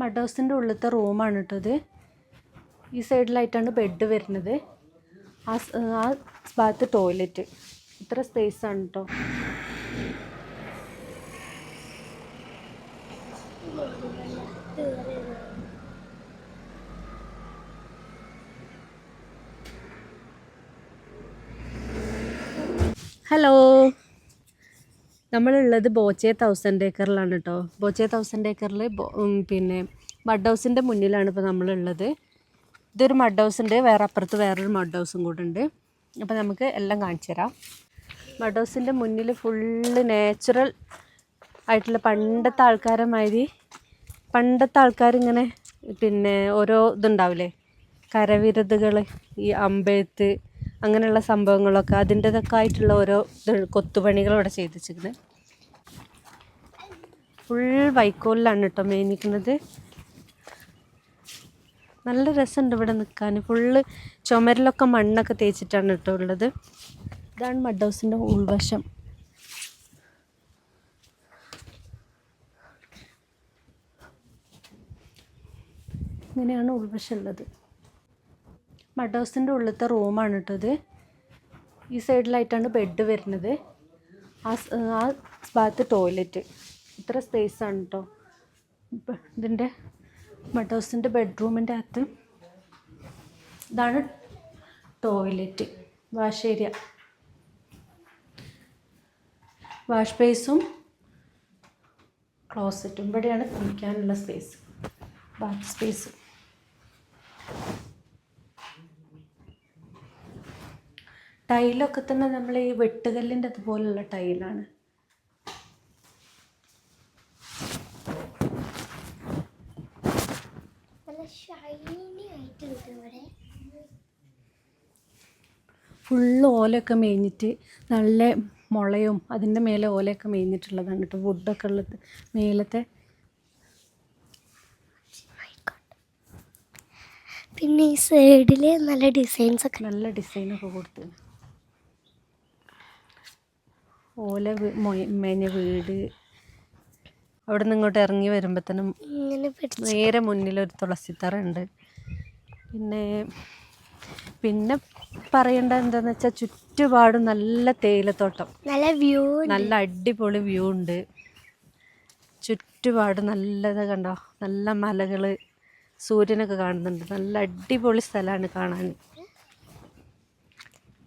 Mud ഹൗസിന്റെ ഉള്ളിലത്തെ റൂമാണ് കേട്ടോ ഈ സൈഡിലായിട്ടാണ് ബെഡ് വരുന്നത്. ആ ആ ഭാഗത്ത് ടോയ്ലറ്റ്. ഇത്ര സ്പേസ് ആണ് കേട്ടോ ഹലോ. നമ്മളുള്ളത് ബോച്ചെ തൗസൻഡ് ഏക്കറിലാണ് കേട്ടോ ബോച്ചെ തൗസൻഡ് ഏക്കറിൽ പിന്നെ മഡ് ഹൗസിന്റെ മുന്നിലാണ് ഇപ്പോൾ നമ്മളുള്ളത്. ഇതൊരു മഡ് ഹൗസ് ഉണ്ട് വേറെ അപ്പുറത്ത് വേറൊരു മഡ് ഹൗസും കൂടെ ഉണ്ട്. അപ്പോൾ നമുക്ക് എല്ലാം കാണിച്ചു തരാം. മഡ് ഹൗസിന്റെ മുന്നിൽ ഫുള്ള് നാച്ചുറൽ ആയിട്ടുള്ള പണ്ടത്തെ ആൾക്കാരെ മാതിരി പണ്ടത്തെ ആൾക്കാരിങ്ങനെ പിന്നെ ഓരോ ഇതുണ്ടാവില്ലേ? കരവിരുതുകൾ ഈ അമ്പെഴുത്ത് അങ്ങനെയുള്ള സംഭവങ്ങളൊക്കെ അതിന്റെതൊക്കെ ആയിട്ടുള്ള ഓരോ ഇവിടെ ചെയ്ത് ഫുൾ വൈക്കോലിലാണ് കേട്ടോ മേനിക്കുന്നത് നല്ല രസമുണ്ട് ഇവിടെ നിൽക്കാൻ. ഫുള്ള് ചുമരിലൊക്കെ മണ്ണൊക്കെ തേച്ചിട്ടാണ് കേട്ടോ ഉള്ളത്. ഇതാണ് മഡ് ഹൗസിന്റെ ഉൾവശം. ഇങ്ങനെയാണ് ഉൾവശം ഉള്ളത്. മഡ് ഹൗസിന്റെ ഉള്ളിലത്തെ റൂമാണ് കേട്ടത് ഈ സൈഡിലായിട്ടാണ് ബെഡ് വരുന്നത്. ആ ആ ഭാഗത്ത് ടോയ്ലറ്റ്. ഇത്ര സ്പേസ് ആണ് കേട്ടോ ഇതിന്റെ മഡ് ഹൗസിന്റെ ബെഡ്റൂമിന്റെ അകത്ത് ഇതാണ് ടോയ്ലറ്റ് വാഷ് ഏരിയ. വാഷ് ബേസും ക്ലോസറ്റും. ഇവിടെയാണ് കുളിക്കാനുള്ള സ്പേസ് ബാത്ത് സ്പേസ് ടൈലൊക്കെ തന്നെ നമ്മൾ ഈ വെട്ടുകല്ലിന്റെ അതുപോലുള്ള ടൈലാണ്. ഫുള്ള് ഓലയൊക്കെ മേഞ്ഞിട്ട് നല്ല മുളയും അതിന്റെ മേലെ ഓലയൊക്കെ മേഞ്ഞിട്ടുള്ളതാണ് കേട്ടോ. വുഡൊക്കെ ഉള്ളത് മേലത്തെ. പിന്നെ ഈ സൈഡിൽ നല്ല ഡിസൈൻസ് ഒക്കെ. നല്ല ഡിസൈനൊക്കെ കൊടുത്ത്. ഓല മെനെ മേഞ്ഞ വീട്. അവിടെ നിന്ന് ഇങ്ങോട്ട് ഇറങ്ങി വരുമ്പോഴത്തേനും മുന്നിൽ നേരെ മുന്നിലൊരു തുളസിത്തറ ഉണ്ട്. പിന്നെ പിന്നെ പറയേണ്ട എന്താന്ന് വെച്ചാൽ ചുറ്റുപാടും നല്ല തേയിലത്തോട്ടം. നല്ല വ്യൂ നല്ല അടിപൊളി വ്യൂ ഉണ്ട്. ചുറ്റുപാട് നല്ലത് കണ്ടോ? നല്ല മലകൾ സൂര്യനൊക്കെ കാണുന്നുണ്ട്. നല്ല അടിപൊളി സ്ഥലമാണ് കാണാൻ.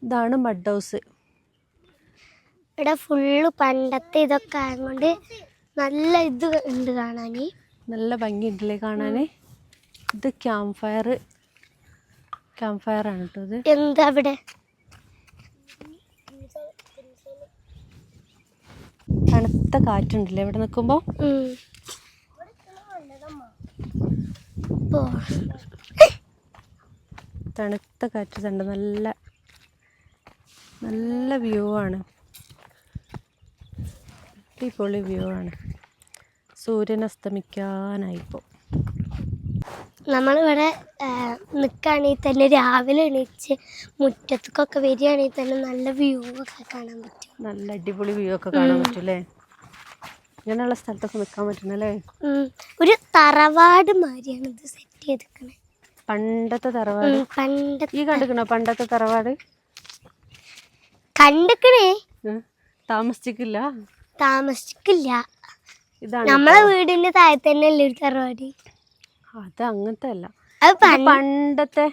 ഇതാണ് മഡ് ഹൗസ്. ഇവിടെ ഫുള്ള് പണ്ടത്തെ ഇതൊക്കെ ആയതുകൊണ്ട് നല്ല ഇത് ഉണ്ട് കാണാൻ നല്ല ഭംഗിയുണ്ടല്ലേ കാണാൻ ഇത് ക്യാമ്പ് ഫയർ ക്യാമ്പ് ഫയർ ആണ് കേട്ടോ ഇത്. എന്താ അവിടെ? തണുത്ത കാറ്റുണ്ടല്ലേ ഇവിടെ നിൽക്കുമ്പോൾ. തണുത്ത കാറ്റ് തണ്ട് നല്ല നല്ല വ്യൂ ആണ്. അടിപൊളി വ്യൂ ആണ്. സൂര്യൻ അസ്തമിക്കാനായിപ്പോൾ നമ്മളിവിടെ നിൽക്കുകയാണെങ്കിൽ തന്നെ രാവിലെ എണീച്ച് മുറ്റത്തേക്കൊക്കെ വരികയാണെങ്കിൽ തന്നെ നല്ല വ്യൂ ഒക്കെ കാണാൻ പറ്റും. നല്ല അടിപൊളി വ്യൂ ഒക്കെ കാണാൻ പറ്റും അല്ലേ ഇങ്ങനെയുള്ള സ്ഥലത്തൊക്കെ നിൽക്കാൻ പറ്റുന്നല്ലേ? ഒരു തറവാട് മാതിരിയാണ് ഇത് സെറ്റ് ചെയ്തിരിക്കണേ. പണ്ടത്തെ തറവാട്? പണ്ടത്തെ ഈ കണ്ടിക്കണോ പണ്ടത്തെ തറവാട്? കണ്ടിക്കണേ ഉം. താമസിക്കില്ല. നമ്മളെ വീടിന്റെ താഴെ തന്നെ അല്ലേ ഒരു തറവാടി? അത് അങ്ങനത്തെ അല്ല അത് പണ്ടത്തെ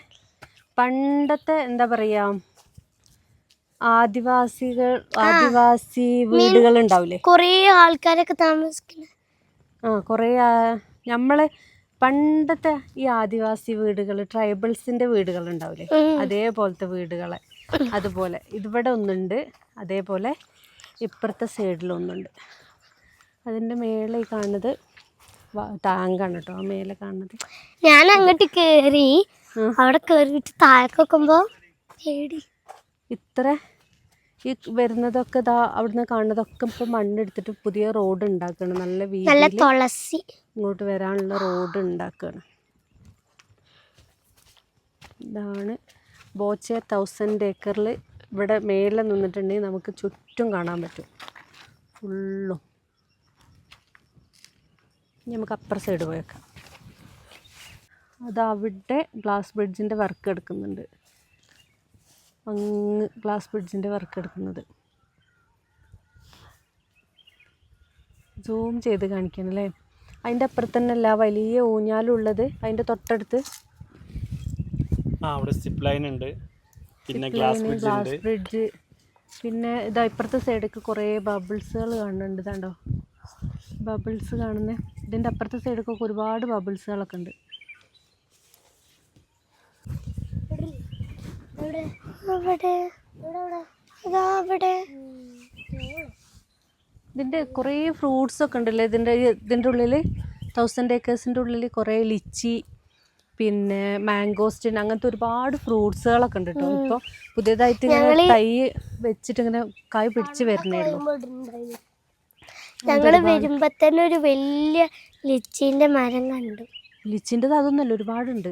പണ്ടത്തെ എന്താ പറയാ? ആദിവാസികൾ ആദിവാസി വീടുകൾ ഉണ്ടാവില്ലേ കൊറേ ആൾക്കാരൊക്കെ താമസിക്കുന്ന ആ കൊറേ നമ്മളെ പണ്ടത്തെ ഈ ആദിവാസി വീടുകൾ ട്രൈബൽസിന്റെ വീടുകൾ ഉണ്ടാവില്ലേ അതേപോലത്തെ വീടുകളെ. അതുപോലെ ഇതിവിടെ ഒന്നുണ്ട്. അതേപോലെ ഇപ്പുറത്തെ സൈഡിലൊന്നുണ്ട് അതിന്റെ മേളിൽ കാണുന്നത് ടാങ്കാണ് കേട്ടോ. ആ മേലെ കാണുന്നത്. ഞാൻ അങ്ങോട്ട് കയറി അവിടെ കയറിയിട്ട് താഴെ നോക്കുമ്പോൾ പേടി. ഇത്ര ഈ വരുന്നതൊക്കെ ഇതാ അവിടുന്ന് കാണുന്നതൊക്കെ ഇപ്പൊ മണ്ണെടുത്തിട്ട് പുതിയ റോഡ് ഉണ്ടാക്കണം. നല്ല നല്ല തുളസി. ഇങ്ങോട്ട് വരാനുള്ള റോഡ് ഉണ്ടാക്കുകയാണ് ഇതാണ് ബോച്ചെ തൗസൻഡ് ഏക്കറിൽ ഇവിടെ മേലെ നിന്നിട്ടുണ്ടെങ്കിൽ നമുക്ക് ചുറ്റും കാണാൻ പറ്റും. ഫുള്ളും. നമുക്ക് അപ്പുറ സൈഡ് പോയേക്കാം അത് അവിടെ ഗ്ലാസ് ബ്രിഡ്ജിന്റെ വർക്ക് എടുക്കുന്നുണ്ട്. അങ്ങ് ഗ്ലാസ് ബ്രിഡ്ജിന്റെ വർക്ക് എടുക്കുന്നത്. സൂം ചെയ്ത് കാണിക്കണം അല്ലേ? അതിന്റെ അപ്പുറത്ത് തന്നെ അല്ല വലിയ ഊഞ്ഞാലുള്ളത്. അതിന്റെ തൊട്ടടുത്ത്. ആ അവിടെ സിപ്പ് ലൈൻ ഉണ്ട്. പിന്നെ ഗ്ലാസ് ബ്രിഡ്ജ് പിന്നെ ഇതാ ഇപ്പുറത്തെ സൈഡൊക്കെ കുറേ ബബിൾസുകൾ കാണുന്നുണ്ട് ഇതാണ്ടോ. ബബിൾസ് കാണുന്ന. ഇതിന്റെ അപ്പുറത്തെ സൈഡൊക്കെ ഒരുപാട് ബബിൾസുകളൊക്കെ ഉണ്ട്. ഇതിന്റെ കുറേ ഫ്രൂട്ട്സ് ഒക്കെ ഉണ്ടല്ലേ? ഇതിന്റെ ഇതിന്റെ ഉള്ളിൽ തൗസൻഡ് ഏക്കേഴ്സിന്റെ ഉള്ളിൽ കുറേ ലിച്ചി പിന്നെ മാംഗോസ്റ്റിൻ അങ്ങനത്തെ ഒരുപാട് ഫ്രൂട്ട്സുകളൊക്കെ ഉണ്ട് കേട്ടോ ഇപ്പൊ പുതിയതായിട്ട് ഇങ്ങനെ തൈ വെച്ചിട്ട് ഇങ്ങനെ കായ് പിടിച്ച് വരുന്നേ ഉള്ളൂ. ഞങ്ങൾ വരുമ്പോ തന്നെ ഒരു വലിയ ലിച്ചിന്റെ മരം കണ്ടു. ലിച്ചിന്റെത് അതൊന്നുമല്ല ഒരുപാടുണ്ട്.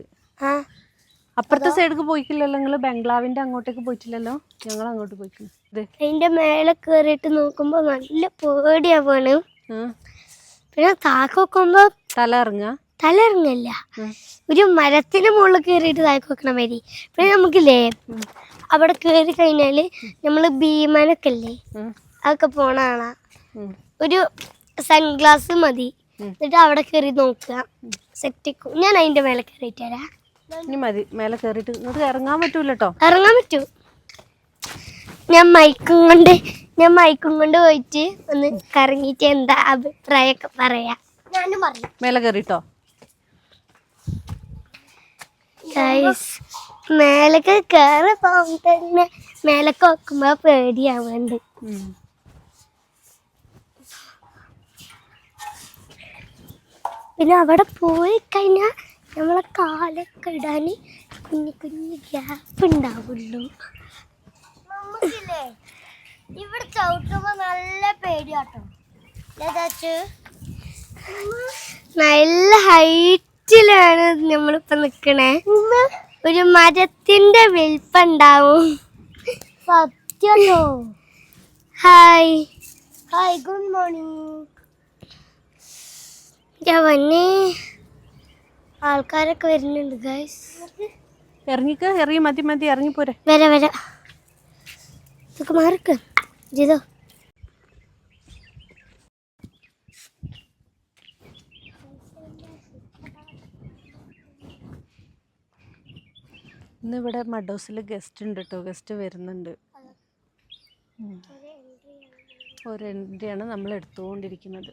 അപ്പുറത്തെ സൈഡിലേക്ക് പോയിക്കില്ലല്ലോ നിങ്ങൾ ബംഗ്ലാവിന്റെ അങ്ങോട്ടേക്ക് പോയിട്ടില്ലല്ലോ? ഞങ്ങൾ അങ്ങോട്ട് പോയിക്കില്ല. അതിന്റെ മേലെ കേറിയിട്ട് നോക്കുമ്പോ നല്ല പേടിയാ പോണ്. പിന്നെ താക്കോക്കുമ്പോ തല ഇറങ്ങുക തല ഇറങ്ങില്ല ഒരു മരത്തിന് മുകളിൽ കയറിയിട്ട് താഴേക്ക് വെക്കണ മാതിരി. പിന്നെ നമുക്കില്ലേ അവിടെ കയറി കഴിഞ്ഞാൽ നമ്മൾ ഭീമനൊക്കെ അല്ലേ അതൊക്കെ പോണ കാണാ. ഒരു സൺഗ്ലാസ് മതി. എന്നിട്ട് അവിടെ കയറി നോക്കുക. സെറ്റിക്കും ഞാൻ അതിന്റെ മേലെ കയറിയിട്ട് തരാം ഇനി മതി മേലെ കയറിയിട്ട്. ഇറങ്ങാൻ പറ്റൂല കേട്ടോ ഇറങ്ങാൻ പറ്റൂ. ഞാൻ മൈക്കും കൊണ്ട് ഞാൻ മൈക്കും കൊണ്ട് പോയിട്ട് ഒന്ന് കറങ്ങിയിട്ട് എന്താ അഭിപ്രായമൊക്കെ പറയാം. ഞാനും പറഞ്ഞു മേലെ കയറിയിട്ടോ ഗൈസ് മേലൊക്കെ കയറി പോകുമ്പോ തന്നെ മേലൊക്കെ വെക്കുമ്പോ പേടിയാവുന്നുണ്ട് പിന്നെ അവിടെ പോയി കഴിഞ്ഞാൽ നമ്മളെ കാലൊക്കെ ഇടാൻ കുഞ്ഞു കുഞ്ഞു ഗ്യാപ്പ് ഉണ്ടാവുള്ളൂ. ഇവിടെ ചവിട്ടുമ്പോ നല്ല പേടിയാട്ടോ. നല്ല ഹൈറ്റിലാണ് നമ്മളിപ്പോ നിക്കണേ. ഒരു മരത്തിന്റെ വലിപ്പുണ്ടാവും സത്യല്ലോ ഹായ്. Hi good morning. വന്നേ. ആൾക്കാരൊക്കെ വരുന്നുണ്ട് ഗൈസ്. ഇറങ്ങിക്ക ഇറങ്ങി മതി മതി ഇറങ്ങിപ്പോരെ. വരാ വരാ. മാറിക്ക്. ജിതോ ഇന്ന് ഇവിടെ മഡ് ഹൗസിൽ ഗസ്റ്റ് ഉണ്ട് കേട്ടോ ഗസ്റ്റ് വരുന്നുണ്ട്. ഒരു എൻട്രിയാണ് നമ്മൾ എടുത്തുകൊണ്ടിരിക്കുന്നത്